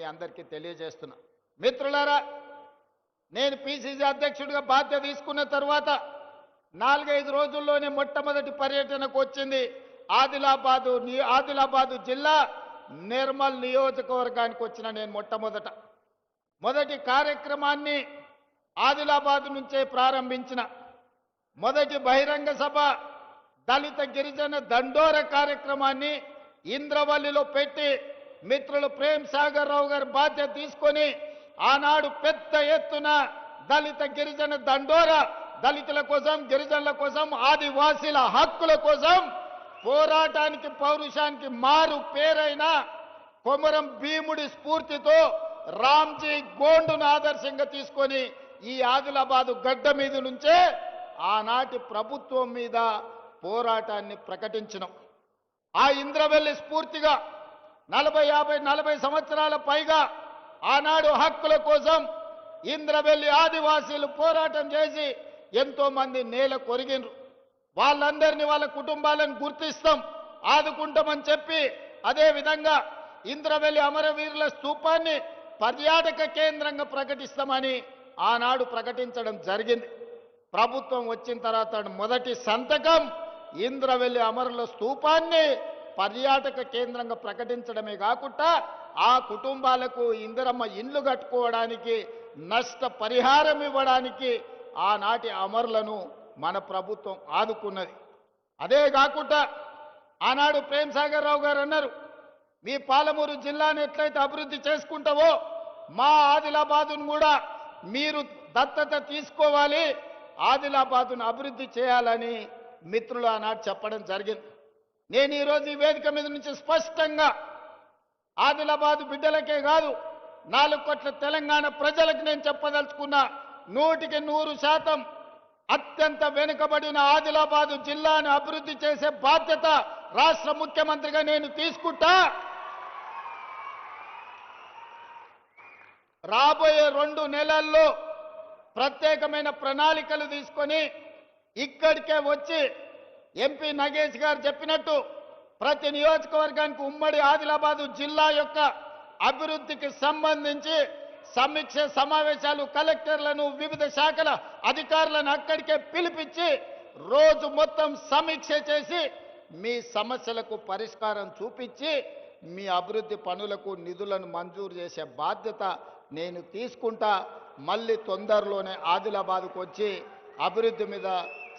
మీ అందరికీ తెలియజేస్తున్నా. మిత్రులారా నేను పిసిసి అధ్యక్షుడిగా బాధ్యత తీసుకున్న తర్వాత నాలుగైదు రోజుల్లోనే మొట్టమొదటి పర్యటనకు వచ్చింది ఆదిలాబాదు ఆదిలాబాదు జిల్లా నిర్మల్ నియోజకవర్గానికి వచ్చిన నేను మొట్టమొదట. మొదటి కార్యక్రమాన్ని ఆదిలాబాద్ నుంచే ప్రారంభించిన. మొదటి బహిరంగ సభ దళిత గిరిజన దండోర కార్యక్రమాన్ని ఇంద్రవల్లిలో పెట్టి మిత్రులు ప్రేమ్ సాగర్ రావు గారు బాధ్యత తీసుకొని ఆనాడు పెద్ద ఎత్తున దళిత గిరిజన దండోర దళితుల కోసం గిరిజనుల కోసం ఆదివాసీల హక్కుల కోసం పోరాటానికి పౌరుషానికి మారు పేరైన కొమరం భీముడి స్ఫూర్తితో రామ్జీ గోండును ఆదర్శంగా తీసుకొని ఈ ఆదిలాబాదు గడ్డ మీద నుంచే ఆనాటి ప్రభుత్వం మీద పోరాటాన్ని ప్రకటించడం ఆ ఇంద్రవెల్లి స్ఫూర్తిగా నలభై యాభై నలభై సంవత్సరాల పైగా ఆనాడు హక్కుల కోసం ఇంద్రవెల్లి ఆదివాసీలు పోరాటం చేసి ఎంతో మంది నేల కొరిగినరు వాళ్ళందరినీ వాళ్ళ కుటుంబాలను గుర్తిస్తాం ఆదుకుంటామని చెప్పి అదే విధంగా ఇంద్రవెల్లి అమరవీరుల స్థూపాన్ని పర్యాటక కేంద్రంగా ప్రకటిస్తామని ఆనాడు ప్రకటించడం జరిగింది. ప్రభుత్వం వచ్చిన తర్వాత మొదటి సంతకం ఇంద్రవెల్లి అమరుల స్థూపాన్ని పర్యాటక కేంద్రంగా ప్రకటించడమే కాకుండా ఆ కుటుంబాలకు ఇందిరమ్మ ఇండ్లు కట్టుకోవడానికి నష్ట పరిహారం ఇవ్వడానికి ఆనాటి అమరులను మన ప్రభుత్వం ఆదుకున్నది. అదే కాకుండా ఆనాడు ప్రేమ్ సాగర్ రావు గారు అన్నారు మీ పాలమూరు జిల్లాను ఎట్లయితే అభివృద్ధి చేసుకుంటావో మా ఆదిలాబాదును కూడా మీరు దత్తత తీసుకోవాలి ఆదిలాబాదును అభివృద్ధి చేయాలని మిత్రులు ఆనాడు చెప్పడం జరిగింది. నేను ఈరోజు ఈ వేదిక మీద నుంచి స్పష్టంగా ఆదిలాబాదు బిడ్డలకే కాదు నాలుగు కోట్ల తెలంగాణ ప్రజలకు నేను చెప్పదలుచుకున్నా నూటికి నూరు శాతం అత్యంత వెనుకబడిన ఆదిలాబాదు జిల్లాను అభివృద్ధి చేసే బాధ్యత రాష్ట్ర ముఖ్యమంత్రిగా నేను తీసుకుంటా. రాబోయే రెండు నెలల్లో ప్రత్యేకమైన ప్రణాళికలు తీసుకొని ఇక్కడికే వచ్చి ఎంపీ నగేష్ గారు చెప్పినట్టు ప్రతి నియోజకవర్గానికి ఉమ్మడి ఆదిలాబాదు జిల్లా యొక్క అభివృద్ధికి సంబంధించి సమీక్ష సమావేశాలు కలెక్టర్లను వివిధ శాఖల అధికారులను అక్కడికే పిలిపించి రోజు మొత్తం సమీక్ష చేసి మీ సమస్యలకు పరిష్కారం చూపించి మీ అభివృద్ధి పనులకు నిధులను మంజూరు చేసే బాధ్యత నేను తీసుకుంటా. మళ్ళీ తొందరలోనే ఆదిలాబాద్కు వచ్చి అభివృద్ధి మీద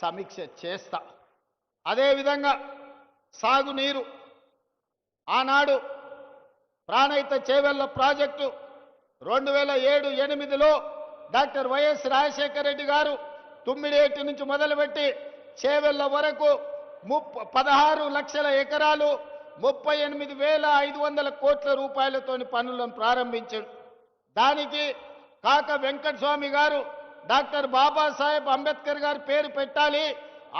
సమీక్ష చేస్తా. అదేవిధంగా సాగునీరు. ఆనాడు ప్రాణహిత చేవెళ్ళ ప్రాజెక్టు రెండు వేల ఏడు ఎనిమిదిలో డాక్టర్ వైఎస్ రాజశేఖర రెడ్డి గారు తుమ్మిడేటి నుంచి మొదలుపెట్టి చేవెళ్ళ వరకు ముప్ప పదహారు లక్షల ఎకరాలు ముప్పై ఎనిమిది వేల ఐదు వందల కోట్ల రూపాయలతోని పనులను ప్రారంభించాడు దానికి కాక వెంకటస్వామి గారు డాక్టర్ బాబాసాహెబ్ అంబేద్కర్ గారి పేరు పెట్టాలి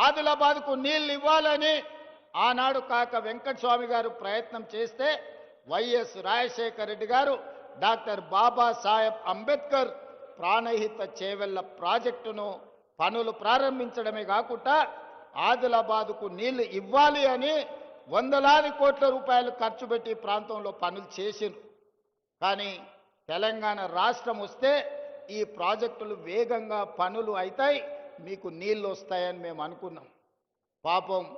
ఆదిలాబాద్కు నీళ్ళు ఇవ్వాలని ఆనాడు కాక వెంకటస్వామి గారు ప్రయత్నం చేస్తే వైఎస్ రాజశేఖర రెడ్డి గారు డాక్టర్ బాబాసాహెబ్ అంబేద్కర్ ప్రాణహిత చేవెళ్ళ ప్రాజెక్టును పనులు ప్రారంభించడమే కాకుండా ఆదిలాబాదుకు నీళ్ళు ఇవ్వాలి అని వందలాది కోట్ల రూపాయలు ఖర్చు పెట్టి ప్రాంతంలో పనులు చేసిండ్రు. కానీ తెలంగాణ రాష్ట్రం వస్తే ఈ ప్రాజెక్టులు వేగంగా పనులు అవుతాయి. మీకు నీళ్ళు వస్తాయని మేము అనుకున్నాం. పాపం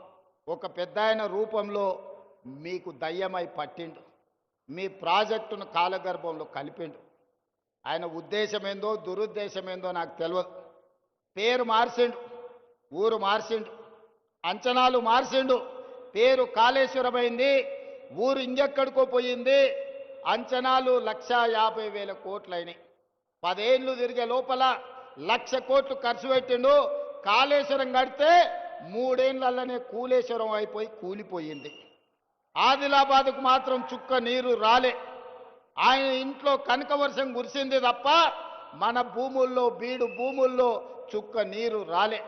ఒక పెద్ద రూపంలో మీకు దయ్యమై పట్టిండు. మీ ప్రాజెక్టును కాలగర్భంలో కలిపిండు. ఆయన ఉద్దేశం ఏందో దురుద్దేశం ఏందో నాకు తెలియదు పేరు మార్చిండు ఊరు మార్చిండు అంచనాలు మార్చిండు పేరు కాళేశ్వరమైంది ఊరు ఇంకెక్కడికో పోయింది. అంచనాలు లక్ష యాభై వేల కోట్లయినాయి పదేళ్ళు తిరిగే లోపల లక్ష కోట్లు ఖర్చు పెట్టిండు కాళేశ్వరం కడితే మూడేళ్ళలోనే కూలేశ్వరం అయిపోయి కూలిపోయింది. ఆదిలాబాద్కు మాత్రం చుక్క నీరు రాలే. ఆయన ఇంట్లో కనక వర్షం కురిసింది తప్ప మన భూముల్లో బీడు భూముల్లో చుక్క నీరు రాలే.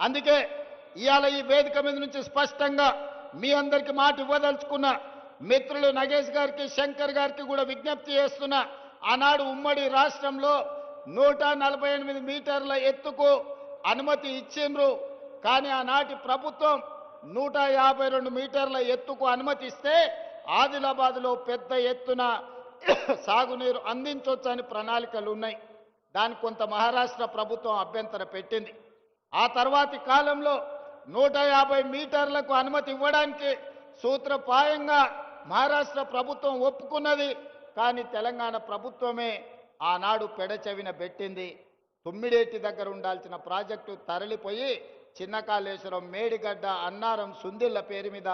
అందుకే ఇవాళ ఈ వేదిక మీద నుంచి స్పష్టంగా మీ అందరికి మాట ఇవ్వదలుచుకున్న మిత్రులు నగేష్ గారికి శంకర్ గారికి కూడా విజ్ఞప్తి చేస్తున్నా ఆనాడు ఉమ్మడి రాష్ట్రంలో నూట నలభై ఎనిమిది మీటర్ల ఎత్తుకు అనుమతి ఇచ్చిండ్రు. కానీ ఆనాటి ప్రభుత్వం నూట యాభై రెండు మీటర్ల ఎత్తుకు అనుమతిస్తే ఆదిలాబాద్లో పెద్ద ఎత్తున సాగునీరు అందించవచ్చని ప్రణాళికలు ఉన్నాయి. దాని కొంత మహారాష్ట్ర ప్రభుత్వం అభ్యంతర పెట్టింది. ఆ తర్వాతి కాలంలో నూట యాభై మీటర్లకు అనుమతి ఇవ్వడానికి సూత్రప్రాయంగా మహారాష్ట్ర ప్రభుత్వం ఒప్పుకున్నది. కానీ తెలంగాణ ప్రభుత్వమే ఆనాడు పెడచెవిన పెట్టింది తుమ్మిడేటి దగ్గర ఉండాల్సిన ప్రాజెక్టు తరలిపోయి చిన్న కాళేశ్వరం మేడిగడ్డ అన్నారం సుందిళ్ళ పేరు మీద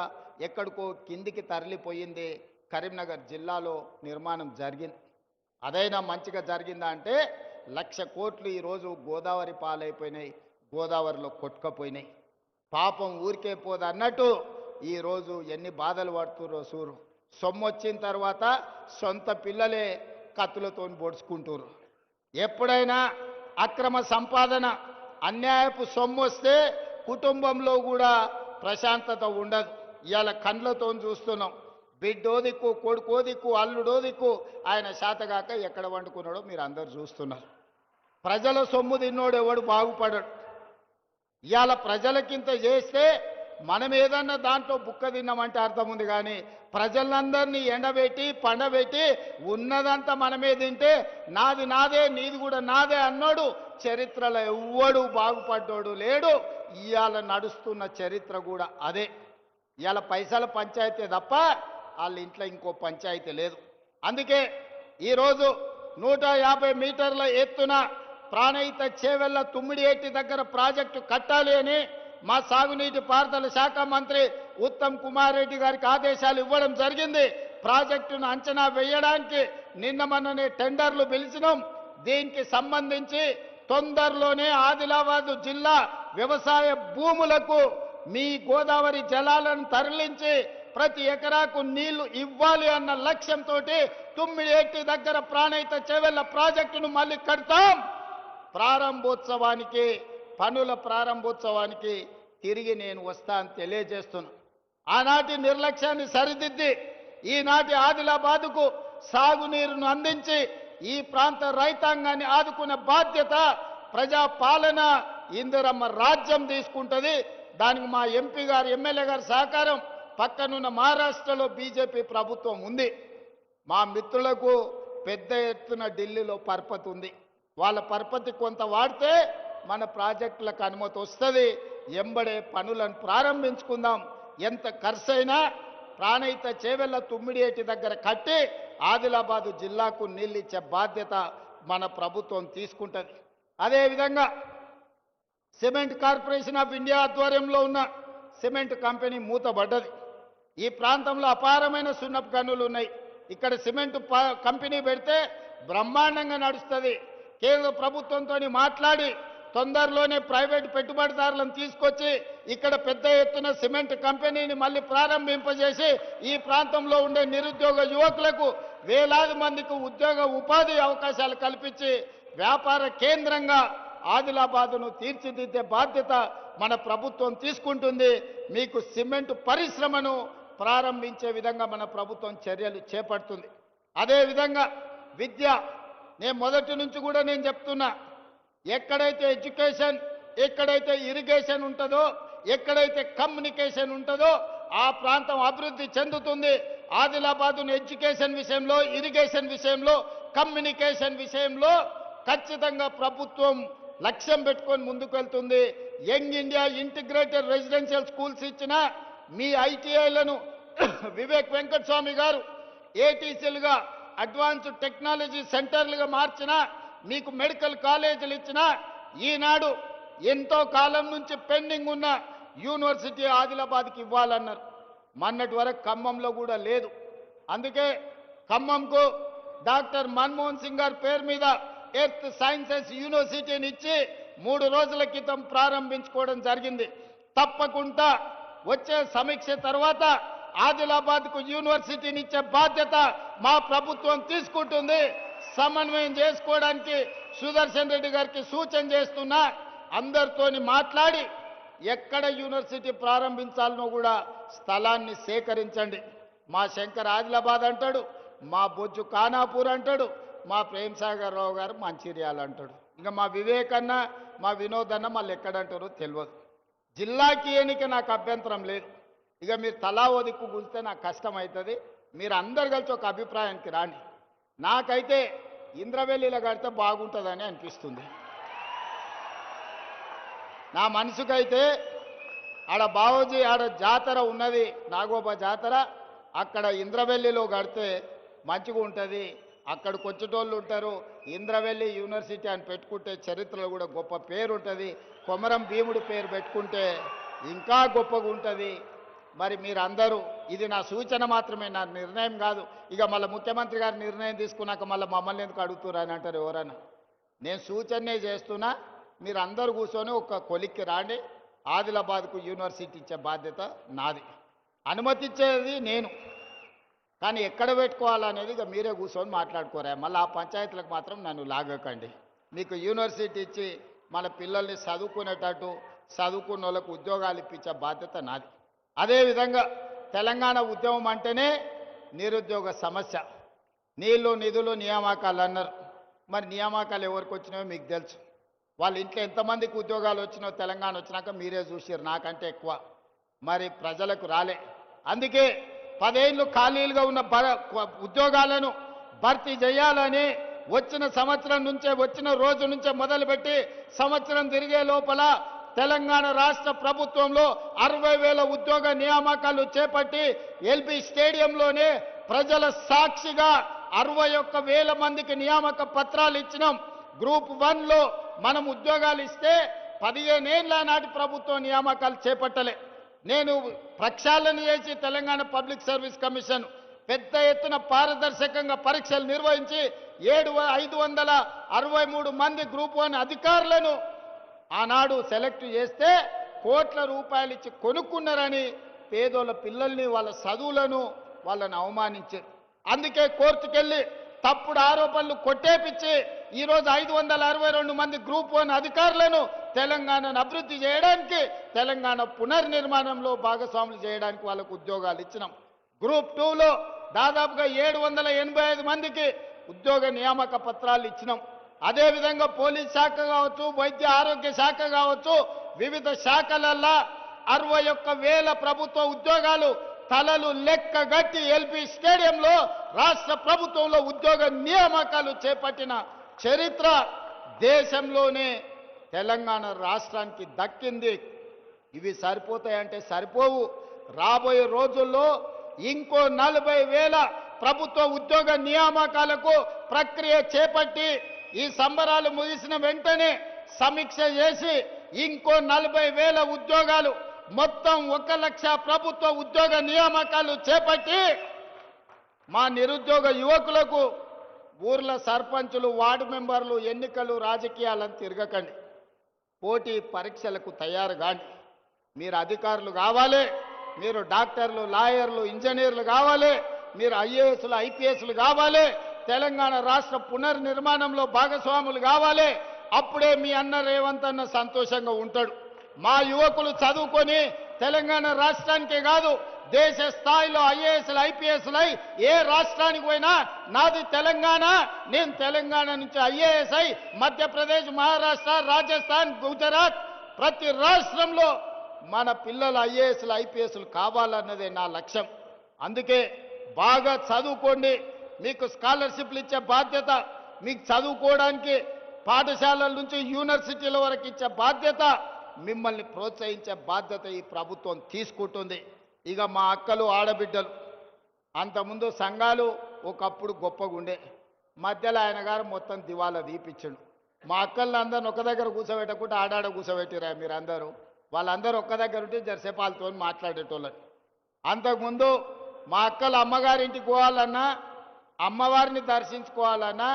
ఎక్కడికో కిందికి తరలిపోయింది. కరీంనగర్ జిల్లాలో నిర్మాణం జరిగింది అదైనా మంచిగా జరిగిందా అంటే లక్ష కోట్లు ఈరోజు గోదావరి పాలైపోయినాయి. గోదావరిలో కొట్టుకపోయినాయి. పాపం ఊరికే పోదు అన్నట్టు ఈరోజు ఎన్ని బాధలు పడుతుర్రో సూరు. సొమ్ము వచ్చిన తర్వాత సొంత పిల్లలే కత్తులతో పొడుచుకుంటారు ఎప్పుడైనా అక్రమ సంపాదన అన్యాయపు సొమ్ము వస్తే కుటుంబంలో కూడా ప్రశాంతత ఉండదు. ఇవాళ కండ్లతో చూస్తున్నాం. బిడ్డో దిక్కు కొడుకో దిక్కు అల్లుడో దిక్కు ఆయన శాతగాక ఎక్కడ వండుకున్నాడో మీరు అందరు చూస్తున్నారు. ప్రజల సొమ్ము తిన్నోడు ఎవడు బాగుపడడు. ఇవాళ ప్రజలకింత చేస్తే మనం ఏదన్నా దాంట్లో బుక్క తిన్నామంటే అర్థం ఉంది కానీ ప్రజలందరినీ ఎండబెట్టి పండబెట్టి ఉన్నదంతా మనమే తింటే నాది నాదే నీది కూడా నాదే అన్నాడు. చరిత్రలో ఎవ్వడు బాగుపడ్డాడు లేడు. ఇవాళ నడుస్తున్న చరిత్ర కూడా అదే. ఇవాళ పైసల పంచాయతీ తప్ప వాళ్ళ ఇంట్లో ఇంకో పంచాయతీ లేదు. అందుకే ఈరోజు నూట యాభై మీటర్ల ఎత్తున ప్రాణహిత చేవెళ్ళ తుమ్మిడి ఎట్టి దగ్గర ప్రాజెక్టు కట్టాలి అని మా సాగునీటి పారుదల శాఖ మంత్రి ఉత్తమ్ కుమార్ రెడ్డి గారికి ఆదేశాలు ఇవ్వడం జరిగింది. ప్రాజెక్టును అంచనా వేయడానికి నిన్న మొన్ననే టెండర్లు పిలిచినాం. దీనికి సంబంధించి తొందరలోనే ఆదిలాబాద్ జిల్లా వ్యవసాయ భూములకు మీ గోదావరి జలాలను తరలించి ప్రతి ఎకరాకు నీళ్ళు ఇవ్వాలి అన్న లక్ష్యంతో తుమ్మిడి దగ్గర ప్రాణయిత చెవెళ్ళ ప్రాజెక్టును మళ్ళీ కడతాం. ప్రారంభోత్సవానికి పనుల ప్రారంభోత్సవానికి తిరిగి నేను వస్తా అని తెలియజేస్తున్నా. ఆనాటి నిర్లక్ష్యాన్ని సరిదిద్ది ఈనాటి ఆదిలాబాదుకు సాగునీరును అందించి ఈ ప్రాంత రైతాంగాన్ని ఆదుకునే బాధ్యత ప్రజా పాలన ఇందిరమ్మ రాజ్యం తీసుకుంటుంది. దానికి మా ఎంపీ గారు ఎమ్మెల్యే గారి సహకారం పక్కనున్న మహారాష్ట్రలో బీజేపీ ప్రభుత్వం ఉంది. మా మిత్రులకు పెద్ద ఎత్తున ఢిల్లీలో పరపతి ఉంది. వాళ్ళ పరపతి కొంత వాడితే మన ప్రాజెక్టులకు అనుమతి వస్తుంది. ఎంబడే పనులను ప్రారంభించుకుందాం. ఎంత ఖర్చైనా ప్రాణయిత చేవెళ్ళ తుమ్మిడియేటి దగ్గర కట్టి ఆదిలాబాదు జిల్లాకు నీళ్ళు ఇచ్చే బాధ్యత మన ప్రభుత్వం తీసుకుంటుంది. అదేవిధంగా సిమెంట్ కార్పొరేషన్ ఆఫ్ ఇండియా ఆధ్వర్యంలో ఉన్న సిమెంట్ కంపెనీ మూతబడ్డది. ఈ ప్రాంతంలో అపారమైన సున్నపు గనులు ఉన్నాయి. ఇక్కడ సిమెంట్ ప- కంపెనీ పెడితే బ్రహ్మాండంగా నడుస్తుంది. కేంద్ర ప్రభుత్వంతో మాట్లాడి తొందరలోనే ప్రైవేట్ పెట్టుబడిదారులను తీసుకొచ్చి ఇక్కడ పెద్ద ఎత్తున సిమెంట్ కంపెనీని మళ్ళీ ప్రారంభింపజేసి ఈ ప్రాంతంలో ఉండే నిరుద్యోగ యువకులకు వేలాది మందికి ఉద్యోగ ఉపాధి అవకాశాలు కల్పించి వ్యాపార కేంద్రంగా ఆదిలాబాదును తీర్చిదిద్దే బాధ్యత మన ప్రభుత్వం తీసుకుంటుంది. మీకు సిమెంట్ పరిశ్రమను ప్రారంభించే విధంగా మన ప్రభుత్వం చర్యలు చేపడుతుంది. అదేవిధంగా విద్య నేను మొదటి నుంచి కూడా నేను చెప్తున్నా ఎక్కడైతే ఎడ్యుకేషన్ ఎక్కడైతే ఇరిగేషన్ ఉంటుందో ఎక్కడైతే కమ్యూనికేషన్ ఉంటుందో ఆ ప్రాంతం అభివృద్ధి చెందుతుంది. ఆదిలాబాదును ఎడ్యుకేషన్ విషయంలో ఇరిగేషన్ విషయంలో కమ్యూనికేషన్ విషయంలో ఖచ్చితంగా ప్రభుత్వం లక్ష్యం పెట్టుకొని ముందుకు వెళ్తుంది young India integrated residential schools ఇచ్చిన మీ ఐటీఐలను వివేక్ వెంకటస్వామి గారు ఏటీసీలుగా అడ్వాన్స్డ్ టెక్నాలజీ సెంటర్లుగా మార్చిన మీకు మెడికల్ కాలేజీలు ఇచ్చిన ఈనాడు ఎంతో కాలం నుంచి పెండింగ్ ఉన్న యూనివర్సిటీ ఆదిలాబాద్కి ఇవ్వాలన్నారు. మొన్నటి వరకు ఖమ్మంలో కూడా లేదు. అందుకే ఖమ్మంకు డాక్టర్ మన్మోహన్ సింగ్ గారి పేరు మీద ఎర్త్ సైన్సెస్ యూనివర్సిటీని ఇచ్చి మూడు రోజుల క్రితం ప్రారంభించుకోవడం జరిగింది. తప్పకుండా వచ్చే సమీక్ష తర్వాత ఆదిలాబాద్కు యూనివర్సిటీని ఇచ్చే బాధ్యత మా ప్రభుత్వం తీసుకుంటుంది. సమన్వయం చేసుకోవడానికి సుదర్శన్ రెడ్డి గారికి సూచన చేస్తున్నా అందరితోని మాట్లాడి ఎక్కడ యూనివర్సిటీ ప్రారంభించాలనో కూడా స్థలాన్ని సేకరించండి. మా శంకర్ ఆదిలాబాద్ అంటాడు మా బొజ్జు ఖానాపూర్ అంటాడు మా ప్రేమ్ సాగర్ రావు గారు మంచిర్యాల అంటాడు. ఇంకా మా వివేక్ అన్న మా వినోద్ అన్న మళ్ళీ ఎక్కడంటారో తెలియదు. జిల్లాకి ఎన్నిక నాకు అభ్యంతరం లేదు. ఇక మీరు తలా ఓ దిక్కు నాకు కష్టం అవుతుంది. మీరు అందరు కలిసి ఒక అభిప్రాయానికి రాండి. నాకైతే ఇంద్రవెల్లిలో కడితే బాగుంటుందని అనిపిస్తుంది. నా మనసుకైతే ఆడ బావోజీ ఆడ జాతర ఉన్నది నాగోబా జాతర అక్కడ ఇంద్రవెల్లిలో కడితే మంచిగా ఉంటుంది. అక్కడికి వచ్చేటోళ్ళు ఉంటారు ఇంద్రవెల్లి యూనివర్సిటీ అని పెట్టుకుంటే చరిత్రలో కూడా గొప్ప పేరు ఉంటుంది కొమరం భీముడి పేరు పెట్టుకుంటే ఇంకా గొప్పగా ఉంటుంది మరి మీరందరూ ఇది నా సూచన మాత్రమే నా నిర్ణయం కాదు. ఇక మళ్ళీ ముఖ్యమంత్రి గారు నిర్ణయం తీసుకున్నాక మళ్ళీ మమ్మల్ని ఎందుకు అడుగుతున్నారు అని అంటారు ఎవరైనా నేను సూచనే చేస్తున్నా మీరు అందరు కూర్చొని ఒక కొలిక్కి రాండి. ఆదిలాబాద్కు యూనివర్సిటీ ఇచ్చే బాధ్యత నాది. అనుమతించేది నేను. కానీ ఎక్కడ పెట్టుకోవాలనేది ఇక మీరే కూర్చొని మాట్లాడుకోరా. మళ్ళీ ఆ పంచాయతీలకు మాత్రం నన్ను లాగకండి. మీకు యూనివర్సిటీ ఇచ్చి మన పిల్లల్ని చదువుకునేటట్టు చదువుకున్న వాళ్ళకు ఉద్యోగాలు ఇప్పించే బాధ్యత నాది. అదేవిధంగా తెలంగాణ ఉద్యమం అంటేనే నిరుద్యోగ సమస్య. నీళ్ళు నిధులు నియామకాలు అన్నారు. మరి నియామకాలు ఎవరికి వచ్చినాయో మీకు తెలుసు. వాళ్ళ ఇంట్లో ఎంతమందికి ఉద్యోగాలు వచ్చినాయో తెలంగాణ వచ్చినాక మీరే చూసారు నాకంటే ఎక్కువ. మరి ప్రజలకు రాలే. అందుకే పదేళ్ళు ఖాళీలుగా ఉన్న ఉద్యోగాలను భర్తీ చేయాలని వచ్చిన సంవత్సరం నుంచే వచ్చిన రోజు నుంచే మొదలుపెట్టి సంవత్సరం తిరిగే లోపల తెలంగాణ రాష్ట్ర ప్రభుత్వంలో అరవై వేల ఉద్యోగ నియామకాలు చేపట్టి ఎల్బి స్టేడియంలోనే ప్రజల సాక్షిగా అరవై ఒక్క వేల మందికి నియామక పత్రాలు ఇచ్చినాం. గ్రూప్ వన్లో మనం ఉద్యోగాలు ఇస్తే పదిహేనేళ్ళ నాటి ప్రభుత్వం నియామకాలు చేపట్టలే. నేను ప్రక్షాళన చేసి తెలంగాణ పబ్లిక్ సర్వీస్ కమిషన్ పెద్ద ఎత్తున పారదర్శకంగా పరీక్షలు నిర్వహించి ఏడు వ- ఐదు వందల అరవై మూడు మంది గ్రూప్ వన్ అధికారులను ఆనాడు సెలెక్ట్ చేస్తే కోట్ల రూపాయలు ఇచ్చి కొనుక్కున్నారని పేదోళ్ళ పిల్లల్ని వాళ్ళ చదువులను వాళ్ళని అవమానించారు. అందుకే కోర్టుకెళ్ళి తప్పుడు ఆరోపణలు కొట్టేపిచ్చి ఈరోజు ఐదు వందల అరవై రెండు మంది గ్రూప్ వన్ అధికారులను తెలంగాణను అభివృద్ధి చేయడానికి తెలంగాణ పునర్నిర్మాణంలో భాగస్వాములు చేయడానికి వాళ్ళకు ఉద్యోగాలు ఇచ్చినాం. గ్రూప్ టూలో దాదాపుగా ఏడు వందల ఎనభై ఐదు మందికి ఉద్యోగ నియామక పత్రాలు ఇచ్చినాం. అదేవిధంగా పోలీస్ శాఖ కావచ్చు వైద్య ఆరోగ్య శాఖ కావచ్చు వివిధ శాఖలల్లా అరవై ఒక్క వేల ప్రభుత్వ ఉద్యోగాలు తలలు లెక్కగట్టి ఎల్పి స్టేడియంలో రాష్ట్ర ప్రభుత్వంలో ఉద్యోగ నియామకాలు చేపట్టిన చరిత్ర దేశంలోనే తెలంగాణ రాష్ట్రానికి దక్కింది. ఇవి సరిపోతాయంటే సరిపోవు. రాబోయే రోజుల్లో ఇంకో నలభై వేల ప్రభుత్వ ఉద్యోగ నియామకాలకు ప్రక్రియ చేపట్టి ఈ సంబరాలు ముగిసిన వెంటనే సమీక్ష చేసి ఇంకో నలభై వేల ఉద్యోగాలు మొత్తం ఒక లక్ష ప్రభుత్వ ఉద్యోగ నియామకాలు చేపట్టి మా నిరుద్యోగ యువకులకు ఊర్ల సర్పంచులు వార్డు మెంబర్లు ఎన్నికలు రాజకీయాలను తిరగకండి. పోటీ పరీక్షలకు తయారు కాండి. మీరు అధికారులు కావాలి మీరు డాక్టర్లు లాయర్లు ఇంజనీర్లు కావాలి మీరు ఐఏఎస్లు ఐపీఎస్లు కావాలి తెలంగాణ రాష్ట్ర పునర్నిర్మాణంలో భాగస్వాములు కావాలి. అప్పుడే మీ అన్న రేవంత్ అన్న సంతోషంగా ఉంటాడు. మా యువకులు చదువుకొని తెలంగాణ రాష్ట్రానికే కాదు దేశ స్థాయిలో ఐఏఎస్లు ఐపీఎస్లు అయి ఏ రాష్ట్రానికి పోయినా నాది తెలంగాణ నేను తెలంగాణ నుంచి ఐఏఎస్ అయి మధ్యప్రదేశ్ మహారాష్ట్ర రాజస్థాన్ గుజరాత్ ప్రతి రాష్ట్రంలో మన పిల్లలు ఐఏఎస్లు ఐపీఎస్లు కావాలన్నదే నా లక్ష్యం. అందుకే బాగా చదువుకోండి. మీకు స్కాలర్షిప్లు ఇచ్చే బాధ్యత మీకు చదువుకోవడానికి పాఠశాలల నుంచి యూనివర్సిటీల వరకు ఇచ్చే బాధ్యత మిమ్మల్ని ప్రోత్సహించే బాధ్యత ఈ ప్రభుత్వం తీసుకుంటుంది. ఇక మా అక్కలు ఆడబిడ్డలు అంతకుముందు సంఘాలు ఒకప్పుడు గొప్పగా ఉండే మధ్యలో ఆయన గారు మొత్తం దివాలా తీపిచ్చిండు. మా అక్కల్ని అందరిని ఒక దగ్గర కూర్చోబెట్టకుండా ఆడాడ కూర్చోబెట్టిరా మీరందరూ. వాళ్ళందరూ ఒక్క దగ్గర ఉంటే జరసేపు మాట్లాడేటోళ్ళని. అంతకుముందు మా అక్కలు అమ్మగారింటికి పోవాలన్నా అమ్మవారిని దర్శించుకోవాలన్నా